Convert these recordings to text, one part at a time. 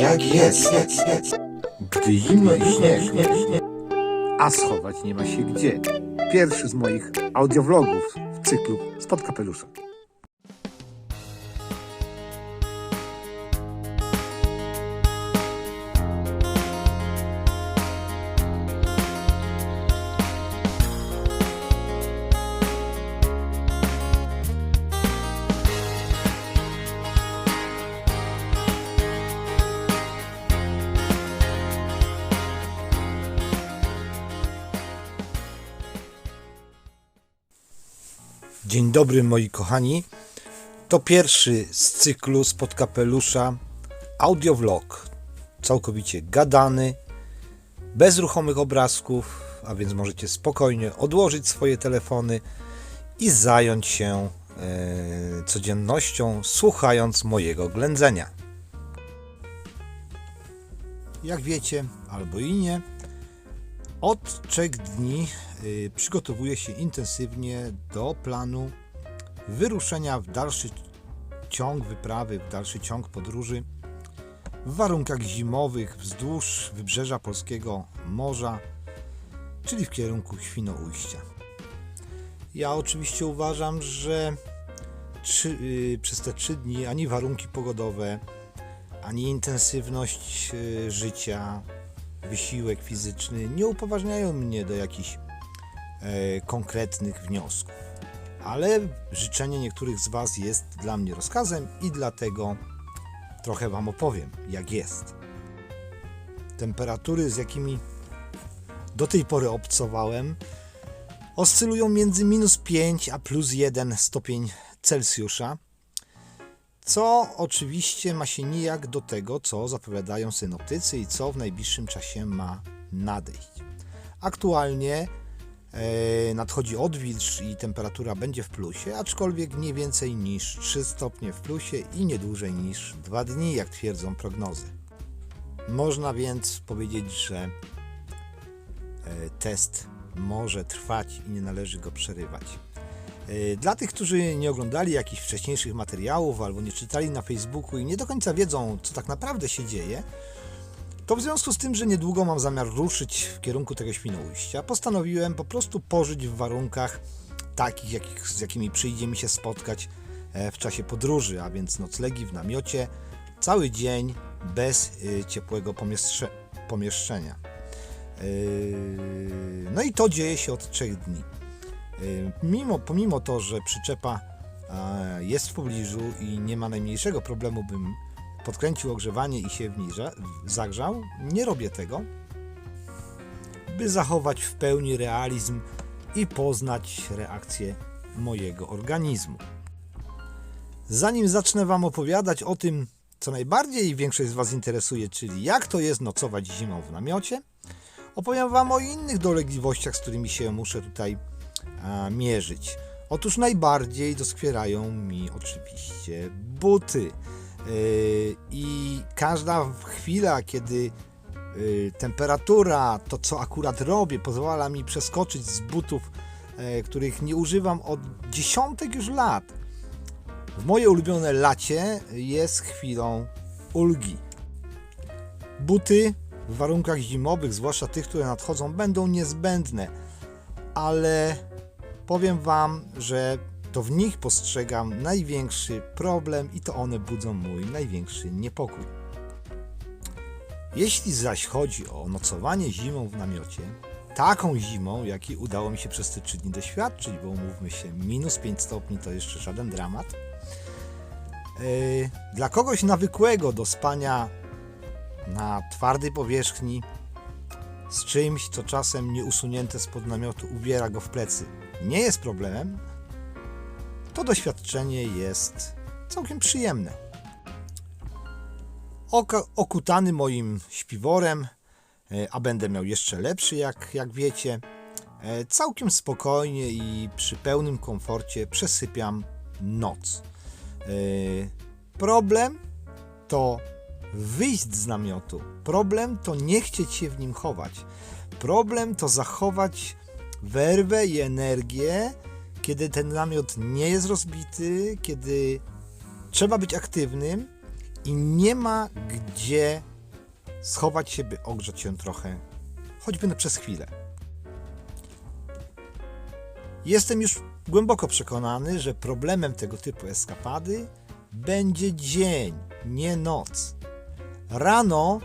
Jak jest, gdy zimno i śnieg, a schować nie ma się gdzie. Pierwszy z moich audiovlogów w cyklu Spod kapelusza. Dzień dobry moi kochani. To pierwszy z cyklu Spod kapelusza audiovlog. Całkowicie gadany, bez ruchomych obrazków, a więc możecie spokojnie odłożyć swoje telefony i zająć się e, codziennością, słuchając mojego ględzenia. Jak wiecie, albo i nie, od trzech dni y, przygotowuję się intensywnie do planu wyruszenia w dalszy ciąg wyprawy, w dalszy ciąg podróży w warunkach zimowych wzdłuż wybrzeża polskiego morza, czyli w kierunku Świnoujścia. Ja oczywiście uważam, że trzy, y, przez te trzy dni ani warunki pogodowe, ani intensywność y, życia, wysiłek fizyczny nie upoważniają mnie do jakichś e, konkretnych wniosków. Ale życzenie niektórych z Was jest dla mnie rozkazem i dlatego trochę Wam opowiem, jak jest. Temperatury, z jakimi do tej pory obcowałem, oscylują między minus 5 a plus 1 stopień Celsjusza, co oczywiście ma się nijak do tego, co zapowiadają synoptycy i co w najbliższym czasie ma nadejść. Aktualnie e, nadchodzi odwilż i temperatura będzie w plusie, aczkolwiek nie więcej niż 3 stopnie w plusie i nie dłużej niż 2 dni, jak twierdzą prognozy. Można więc powiedzieć, że e, test może trwać i nie należy go przerywać. Yy, Dla tych, którzy nie oglądali jakichś wcześniejszych materiałów albo nie czytali na Facebooku i nie do końca wiedzą, co tak naprawdę się dzieje, to w związku z tym, że niedługo mam zamiar ruszyć w kierunku tego Świnoujścia, postanowiłem po prostu pożyć w warunkach takich, jakich, z jakimi przyjdzie mi się spotkać e, w czasie podróży, a więc noclegi w namiocie, cały dzień bez y, ciepłego pomieszcze- pomieszczenia. No i to dzieje się od trzech dni. Yy, Mimo, pomimo to, że przyczepa e, jest w pobliżu i nie ma najmniejszego problemu, bym podkręcił ogrzewanie i się w niej za- zagrzał, nie robię tego, by zachować w pełni realizm i poznać reakcję mojego organizmu. Zanim zacznę Wam opowiadać o tym, co najbardziej większość z Was interesuje, czyli jak to jest nocować zimą w namiocie, opowiem Wam o innych dolegliwościach, z którymi się muszę tutaj mierzyć. Otóż najbardziej doskwierają mi oczywiście buty. Yy, I każda chwila, kiedy yy, temperatura, to co akurat robię, pozwala mi przeskoczyć z butów, e, których nie używam od dziesiątek już lat, w moje ulubione lacie jest chwilą ulgi. Buty w warunkach zimowych, zwłaszcza tych, które nadchodzą, będą niezbędne, ale powiem Wam, że to w nich postrzegam największy problem i to one budzą mój największy niepokój. Jeśli zaś chodzi o nocowanie zimą w namiocie, taką zimą, jakiej udało mi się przez te 3 dni doświadczyć, bo umówmy się, minus 5 stopni to jeszcze żaden dramat. Yy, Dla kogoś nawykłego do spania na twardej powierzchni z czymś, co czasem nieusunięte spod namiotu ubiera go w plecy, nie jest problemem, to doświadczenie jest całkiem przyjemne. Okutany moim śpiworem, e, a będę miał jeszcze lepszy, jak, jak wiecie, e, całkiem spokojnie i przy pełnym komforcie przesypiam noc. E, Problem to wyjść z namiotu. Problem to nie chcieć się w nim chować. Problem to zachować werwę i energię, kiedy ten namiot nie jest rozbity, kiedy trzeba być aktywnym i nie ma gdzie schować się, by ogrzać się trochę, choćby na przez chwilę. Jestem już głęboko przekonany, że problemem tego typu eskapady będzie dzień, nie noc. Rano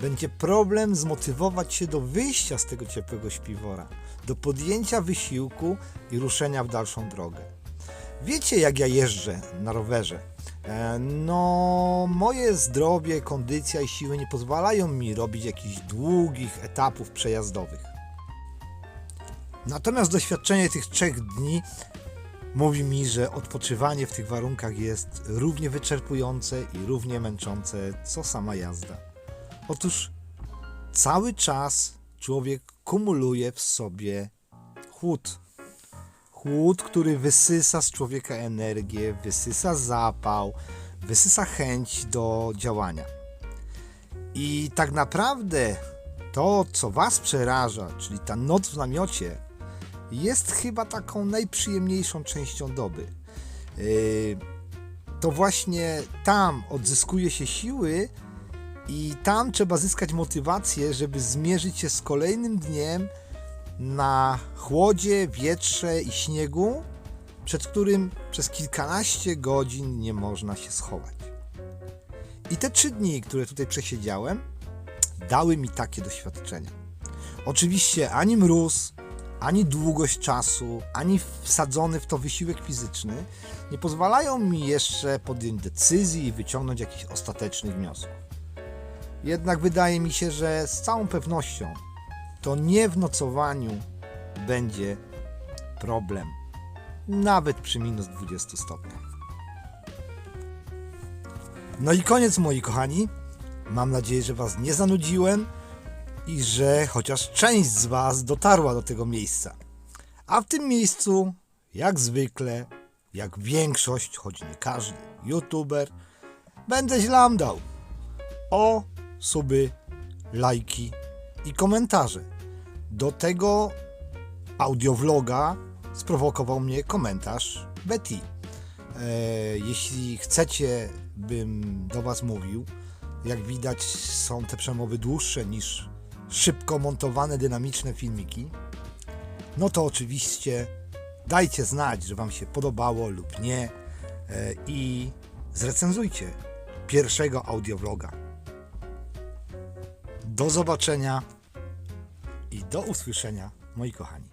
będzie problem zmotywować się do wyjścia z tego ciepłego śpiwora, do podjęcia wysiłku i ruszenia w dalszą drogę. Wiecie, jak ja jeżdżę na rowerze. E, No, moje zdrowie, kondycja i siły nie pozwalają mi robić jakichś długich etapów przejazdowych. Natomiast doświadczenie tych trzech dni mówi mi, że odpoczywanie w tych warunkach jest równie wyczerpujące i równie męczące, co sama jazda. Otóż cały czas człowiek kumuluje w sobie chłód. Chłód, który wysysa z człowieka energię, wysysa zapał, wysysa chęć do działania. I tak naprawdę to, co Was przeraża, czyli ta noc w namiocie, jest chyba taką najprzyjemniejszą częścią doby. Yy, To właśnie tam odzyskuje się siły i tam trzeba zyskać motywację, żeby zmierzyć się z kolejnym dniem na chłodzie, wietrze i śniegu, przed którym przez kilkanaście godzin nie można się schować. I te trzy dni, które tutaj przesiedziałem, dały mi takie doświadczenia. Oczywiście ani mróz, ani długość czasu, ani wsadzony w to wysiłek fizyczny nie pozwalają mi jeszcze podjąć decyzji i wyciągnąć jakichś ostatecznych wniosków. Jednak wydaje mi się, że z całą pewnością to nie w nocowaniu będzie problem, nawet przy minus 20 stopniach. No i koniec, moi kochani. Mam nadzieję, że Was nie zanudziłem i że chociaż część z Was dotarła do tego miejsca. A w tym miejscu, jak zwykle, jak większość, choć nie każdy youtuber, będę źlam dał o suby, lajki i komentarze. Do tego audiovloga sprowokował mnie komentarz Betty. E, jeśli chcecie, bym do Was mówił, jak widać, są te przemowy dłuższe niż szybko montowane, dynamiczne filmiki. No to oczywiście dajcie znać, że Wam się podobało lub nie e, i zrecenzujcie pierwszego audiovloga. Do zobaczenia i do usłyszenia, moi kochani.